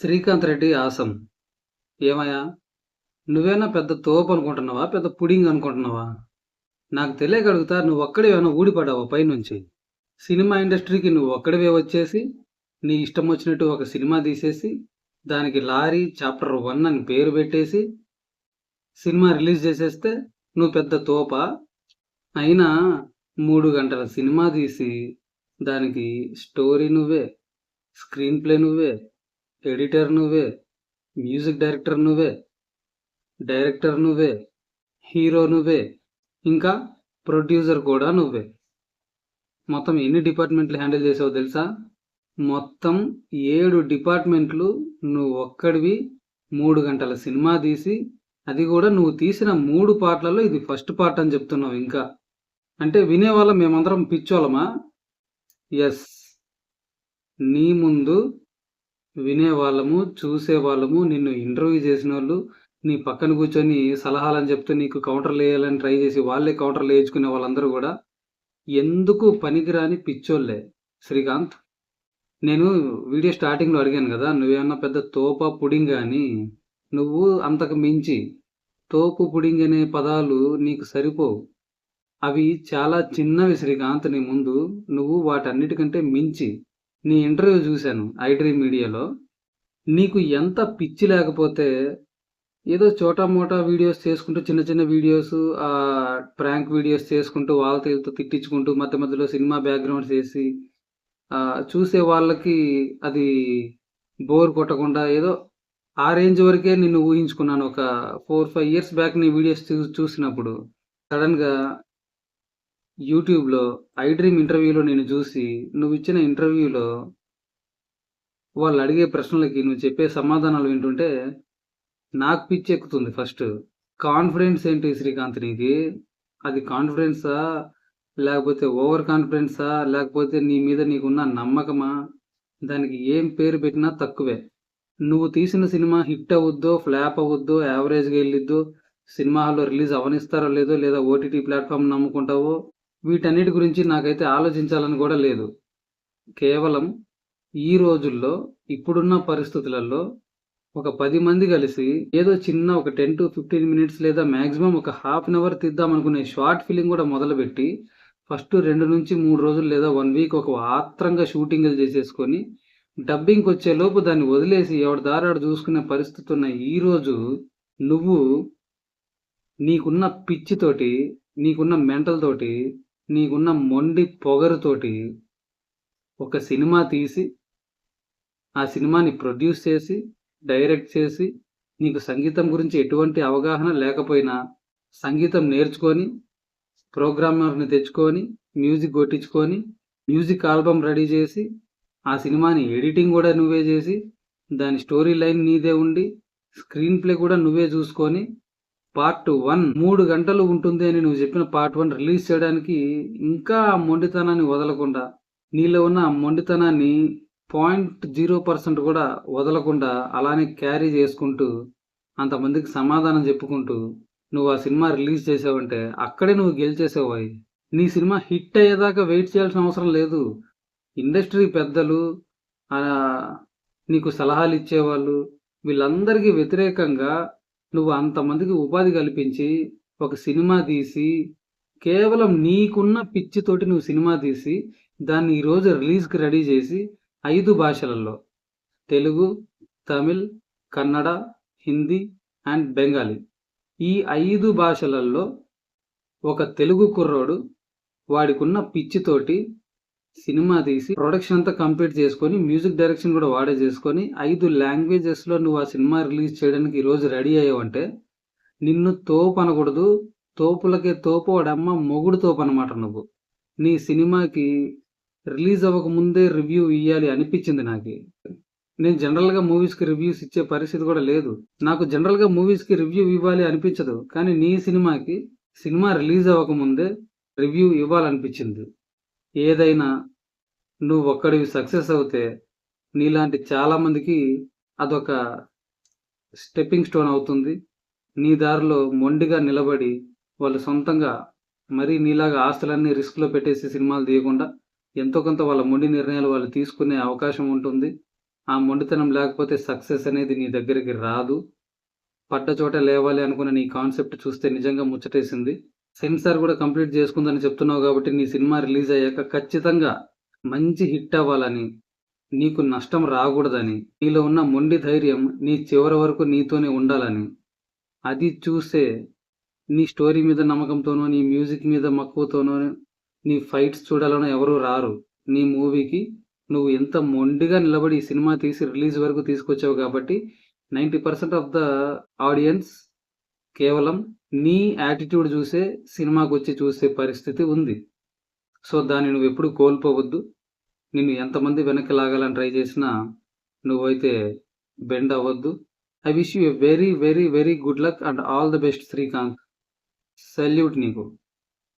Srikanth Reddy awesome. ఏమయ్యా? నువ్వేనా పెద్ద తోపు అనుకుంటున్నావా? పెద్ద పుడింగ్ అనుకుంటున్నావా? నాకు తెలియక అడుగుతా నువ్వు ఒక్కడేమైనా ఊడిపడావా పైనుంచి? సినిమా ఇండస్ట్రీకి నువ్వు ఒక్కడివే వచ్చేసి నీ ఇష్టం వచ్చినట్టు ఒక సినిమా తీసేసి దానికి లారీ చాప్టర్ వన్ అని పేరు పెట్టేసి సినిమా రిలీజ్ చేసేస్తే నువ్వు పెద్ద తోప? అయినా మూడు గంటల సినిమా తీసి దానికి స్టోరీ నువ్వే స్క్రీన్ ప్లే నువ్వే ఎడిటర్ నువ్వే మ్యూజిక్ డైరెక్టర్ నువ్వే డైరెక్టర్ నువ్వే హీరో నువ్వే ఇంకా ప్రొడ్యూసర్ కూడా నువ్వే. మొత్తం ఎన్ని డిపార్ట్మెంట్లు హ్యాండిల్ చేసావో తెలుసా? మొత్తం ఏడు డిపార్ట్మెంట్లు నువ్వు ఒక్కడివి మూడు గంటల సినిమా తీసి అది కూడా నువ్వు తీసిన మూడు పాటలలో ఇది ఫస్ట్ పార్ట్ అని చెప్తున్నావు ఇంకా. అంటే వినేవాళ్ళం మేమందరం పిచ్చోళ్ళమా? ఎస్. నీ ముందు వినేవాళ్ళము చూసేవాళ్ళము నిన్ను ఇంటర్వ్యూ చేసిన వాళ్ళు నీ పక్కన కూర్చొని సలహాలని చెప్తే నీకు కౌంటర్లు వేయాలని ట్రై చేసి వాళ్ళే కౌంటర్లు వేయించుకునే వాళ్ళందరూ కూడా ఎందుకు పనికిరాని పిచ్చోళ్ళే? శ్రీకాంత్ నేను వీడియో స్టార్టింగ్లో అడిగాను కదా నువ్వేమన్నా పెద్ద తోప పుడింగ్ అని. నువ్వు అంతకు మించి తోపు పుడింగ్ అనే పదాలు నీకు సరిపోవు. అవి చాలా చిన్నవి శ్రీకాంత్ నీ ముందు నువ్వు వాటన్నిటికంటే మించి నీ ఇంటర్వ్యూ చూశాను ఐడ్రీ మీడియాలో. నీకు ఎంత పిచ్చి లేకపోతే ఏదో చోటా మోటా వీడియోస్ చేసుకుంటూ చిన్న చిన్న వీడియోస్ ప్రాంక్ వీడియోస్ చేసుకుంటూ వాళ్ళతో వీళ్ళతో తిట్టించుకుంటూ మధ్య మధ్యలో సినిమా బ్యాక్గ్రౌండ్స్ వేసి చూసే వాళ్ళకి అది బోర్ కొట్టకుండా ఏదో ఆ రేంజ్ వరకే నిన్ను ఊహించుకున్నాను. ఒక ఫోర్ ఫైవ్ ఇయర్స్ బ్యాక్ నీ వీడియోస్ చూ చూసినప్పుడు సడన్గా యూట్యూబ్లో ఐడ్రీమ్ ఇంటర్వ్యూలో నేను చూసి నువ్వు ఇచ్చిన ఇంటర్వ్యూలో వాళ్ళు అడిగే ప్రశ్నలకి నువ్వు చెప్పే సమాధానాలు వింటుంటే నాకు పిచ్చి ఎక్కుతుంది ఫస్ట్. కాన్ఫిడెన్స్ ఏంటి శ్రీకాంత్ నీకి? అది కాన్ఫిడెన్సా? లేకపోతే ఓవర్ కాన్ఫిడెన్సా? లేకపోతే నీ మీద నీకున్న నమ్మకమా? దానికి ఏం పేరు పెట్టినా తక్కువే. నువ్వు తీసిన సినిమా హిట్ అవుద్దో ఫ్లాప్ అవుద్దో యావరేజ్గా వెళ్ళిద్దో సినిమా హాల్లో రిలీజ్ అవనిస్తారో లేదో లేదా ఓటీటీ ప్లాట్ఫామ్ నమ్ముకుంటావో వీటన్నిటి గురించి నాకైతే ఆలోచించాలని కూడా లేదు. కేవలం ఈ రోజుల్లో ఇప్పుడున్న పరిస్థితులలో ఒక పది మంది కలిసి ఏదో చిన్న ఒక టెన్ టు ఫిఫ్టీన్ మినిట్స్ లేదా మ్యాక్సిమం ఒక హాఫ్ అన్ అవర్ తీద్దాం అనుకునే షార్ట్ ఫిలిం కూడా మొదలుపెట్టి ఫస్ట్ రెండు నుంచి మూడు రోజులు లేదా వన్ వీక్ ఒక ఆత్రంగా షూటింగ్లు చేసేసుకొని డబ్బింగ్కి వచ్చేలోపు దాన్ని వదిలేసి ఎవరి దారాడు చూసుకునే పరిస్థితి ఉన్న ఈరోజు నువ్వు నీకున్న పిచ్చితోటి నీకున్న మెంటల్ తోటి నీకున్న మొండి పొగరుతోటి ఒక సినిమా తీసి ఆ సినిమాని ప్రొడ్యూస్ చేసి డైరెక్ట్ చేసి నీకు సంగీతం గురించి ఎటువంటి అవగాహన లేకపోయినా సంగీతం నేర్చుకొని ప్రోగ్రామర్ని తెచ్చుకొని మ్యూజిక్ కొట్టించుకొని మ్యూజిక్ ఆల్బమ్ రెడీ చేసి ఆ సినిమాని ఎడిటింగ్ కూడా నువ్వే చేసి దాని స్టోరీ లైన్ నీదే ఉండి స్క్రీన్ ప్లే కూడా నువ్వే చూసుకొని పార్ట్ వన్ మూడు గంటలు ఉంటుంది అని నువ్వు చెప్పిన పార్ట్ వన్ రిలీజ్ చేయడానికి ఇంకా ఆ మొండితనాన్ని వదలకుండా నీలో ఉన్న ఆ మొండితనాన్ని పాయింట్ జీరో పర్సెంట్ కూడా వదలకుండా అలానే క్యారీ చేసుకుంటూ అంతమందికి సమాధానం చెప్పుకుంటూ నువ్వు ఆ సినిమా రిలీజ్ చేసావంటే అక్కడే నువ్వు గెలిచేసేవాయి నీ సినిమా హిట్ అయ్యేదాకా వెయిట్ చేయాల్సిన అవసరం లేదు. ఇండస్ట్రీ పెద్దలు నీకు సలహాలు ఇచ్చేవాళ్ళు వీళ్ళందరికీ వ్యతిరేకంగా నువ్వు అంతమందికి ఉపాధి కల్పించి ఒక సినిమా తీసి కేవలం నీకున్న పిచ్చితోటి నువ్వు సినిమా తీసి దాన్ని ఈరోజు రిలీజ్కి రెడీ చేసి ఐదు భాషలలో తెలుగు తమిళ్ కన్నడ హిందీ అండ్ బెంగాలీ. ఈ ఐదు భాషలలో ఒక తెలుగు కుర్రోడు వాడికున్న పిచ్చితోటి సినిమా తీసి ప్రొడక్షన్ అంతా కంప్లీట్ చేసుకొని మ్యూజిక్ డైరెక్షన్ కూడా వాడే చేసుకొని ఐదు లాంగ్వేజెస్లో నువ్వు ఆ సినిమా రిలీజ్ చేయడానికి ఈరోజు రెడీ అయ్యావంటే నిన్ను తోపు అనకూడదు. తోపులకే తోపు వాడమ్మ మొగుడు తోపు అనమాట నువ్వు. నీ సినిమాకి రిలీజ్ అవ్వక ముందే రివ్యూ ఇవ్వాలి అనిపించింది నాకు. నేను జనరల్గా మూవీస్కి రివ్యూస్ ఇచ్చే పరిస్థితి కూడా లేదు. నాకు జనరల్గా మూవీస్కి రివ్యూ ఇవ్వాలి అనిపించదు. కానీ నీ సినిమాకి సినిమా రిలీజ్ అవ్వక ముందే రివ్యూ ఇవ్వాలనిపించింది. ఏదైనా నువ్వు ఒక్కడివి సక్సెస్ అవుతే నీలాంటి చాలామందికి అదొక స్టెప్పింగ్ స్టోన్ అవుతుంది. నీ దారిలో మొండిగా నిలబడి వాళ్ళు సొంతంగా మరీ నీలాగా ఆస్తులన్నీ రిస్క్లో పెట్టేసి సినిమాలు తీయకుండా ఎంతో కొంత వాళ్ళ మొండి నిర్ణయాలు వాళ్ళు తీసుకునే అవకాశం ఉంటుంది. ఆ మొండితనం లేకపోతే సక్సెస్ అనేది నీ దగ్గరికి రాదు. పడ్డ చోట లేవాలి అనుకున్న నీ కాన్సెప్ట్ చూస్తే నిజంగా ముచ్చటేసింది. సెన్సార్ కూడా కంప్లీట్ చేసుకుందని చెప్తున్నావు కాబట్టి నీ సినిమా రిలీజ్ అయ్యాక ఖచ్చితంగా మంచి హిట్ అవ్వాలని నీకు నష్టం రాకూడదని నీలో ఉన్న మొండి ధైర్యం నీ చివరి వరకు నీతోనే ఉండాలని అది చూసే నీ స్టోరీ మీద నమ్మకంతోనో నీ మ్యూజిక్ మీద మక్కువతోనో నీ ఫైట్స్ చూడాలనో ఎవరు రారు. నీ మూవీకి నువ్వు ఎంత మొండిగా నిలబడి ఈ సినిమా తీసి రిలీజ్ వరకు తీసుకొచ్చావు కాబట్టి ninety percent of the audience కేవలం నీ యాటిట్యూడ్ చూసే సినిమాకి వచ్చి చూసే పరిస్థితి ఉంది. సో దాన్ని నువ్వు ఎప్పుడు కోల్పోవద్దు. నిన్ను ఎంతమంది వెనక్కి లాగాలని ట్రై చేసినా నువ్వైతే బెండ్ అవ్వద్దు. I wish you a very very very good luck and all the best Srikanth salute నీకు.